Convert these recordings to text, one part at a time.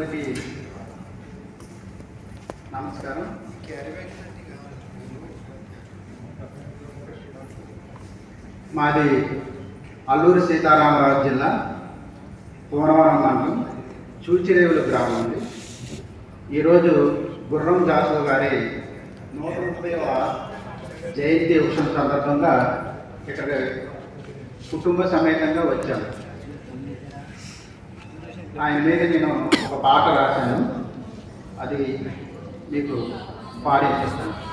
అందరికీ నమస్కారం. మాది అల్లూరి సీతారామరాజు జిల్లా పూర్వవరం మండలం చూచిరేవుల గ్రామం అండి. ఈరోజు గుర్రం దాసు గారి నూట ముప్పైవ జయంతి ఉత్సవం సందర్భంగా ఇక్కడ కుటుంబ సమేతంగా వచ్చాము ఆయన మీద నేను ఒక పాట రాశాను. అది మీకు పాడించేస్తాను.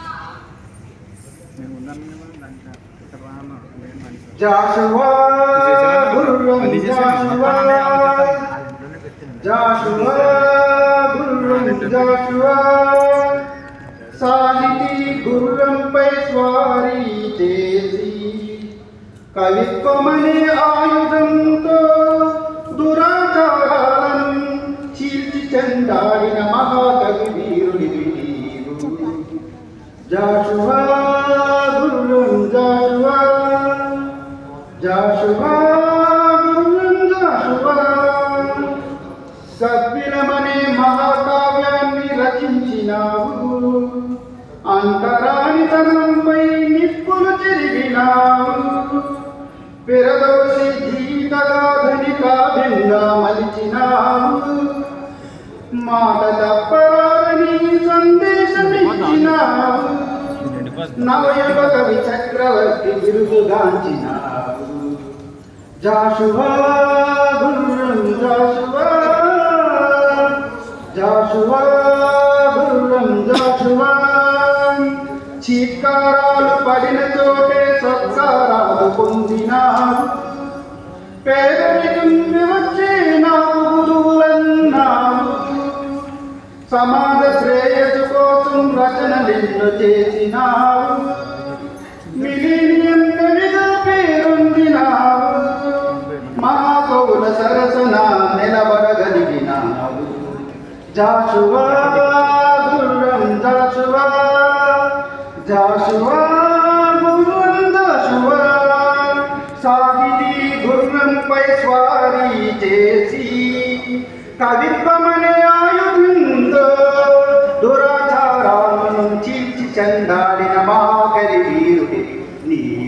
జాషువా గుర్రం జాషువా జాషువా గుర్రం జాషువా. సాహితీ గుర్రంపై స్వారీ చేసి కవిత్వమనే ఆయుధంతో జాషువా గుర్రం జాషువా. జాషువా గుర్రం జాషువా. సభ్యులమనే మహాకావ్యాన్ని రచించినావు. అంతరానితనంపై నిప్పులు చెరిగినావు పిరదోసి జీవితగాధని కావ్యంగా మలిచినావు. మాట తప్పని సందేశమిచ్చినావు. నవయుగ కవి చక్రవర్తి బిరుదుగాంచినావు జాషువా గుర్రం జాషువా. జాషువా గుర్రం జాషువా. చీత్కారాలు పడిన చోటే సత్కారాలు పొందినావు. పేదరికం వచ్చే నాకు గురువులన్నావు సమాజ శ్రేయసు రచన నిన్ను చేసినావు. మిలీనియం కవిత పేరొందినావు. మహాకవుల సరసన నిలబడగలిగినావు. జాషువా గుర్రం జాషువా జాషువా గుర్రం జాషువా. సాహితీ గుర్రంపై స్వారీ చేసి కవిత్వమని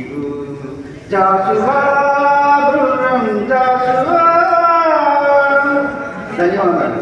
నీవు జాషువా గుర్రం జాషువా ధన్యవాదాలు